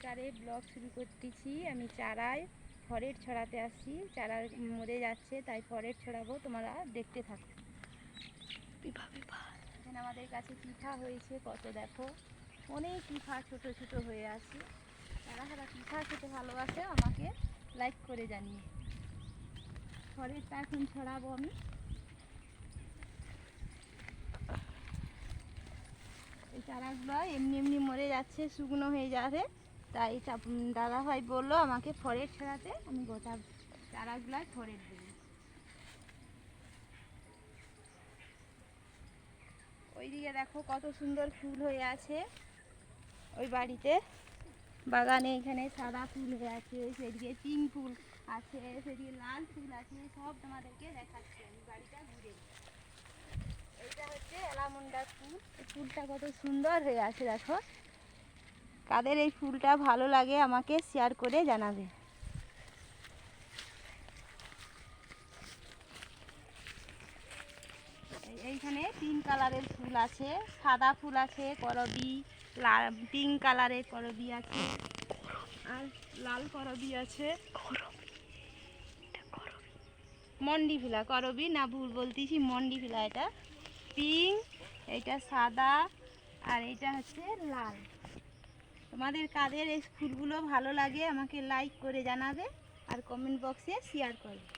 সকালে ব্লগ শুরু করতেছি। আমি চারায় ফরেট ছড়াতে আসছি। চারা মরে যাচ্ছে তাই ফরেট ছড়াবো। তোমরা দেখতে থাকো। এখানে আমাদের কাছে পিঠা হয়েছে কত দেখো। অনেক পিঠা ছোট ছোট হয়ে আছে। যারা যারা পিঠা খেতে ভালোবাসে আমাকে লাইক করে জানিয়ে ফরেটটা এখন ছড়াবো আমি। এই চারাগুলো এমনি এমনি মরে যাচ্ছে শুকনো হয়ে যাবে। তাই দাদা ভাই বলল আমাকে ফরেট ছড়াতে, আমি গোটা চারাগুলায় ফরেট দেবো। ওইদিকে দেখো কত সুন্দর ফুল হয়ে আছে। ওই বাড়িতে বাগানে এখানে সাদা ফুল হয়ে আছে, সেদিকে পিঙ্ক ফুল আছে, সেদিকে লাল ফুল আছে, সব তোমাদেরকে দেখাচ্ছি আমি বাড়িটা ঘুরে। এইটা হচ্ছে এলামুন্ডার ফুল। ফুলটা কত সুন্দর হয়ে আছে দেখো। কাদের এই ফুলটা ভালো লাগে আমাকে শেয়ার করে জানাবে। এই- এইখানে তিন কালারের ফুল আছে, সাদা ফুল আছে, করবি, লাল পিঙ্ক কালারের করবি আছে, আর লাল করবি আছে। মন্ডি ফিলা করবি না ভুল বলতেছি মন্ডি ফিলা এটা। পিঙ্ক এটা সাদা, আর এটা হচ্ছে লাল। তোমাদের কাদের এই ফুলগুলো ভালো লাগে আমাকে লাইক করে জানাবে আর কমেন্ট বক্সে শেয়ার করবে।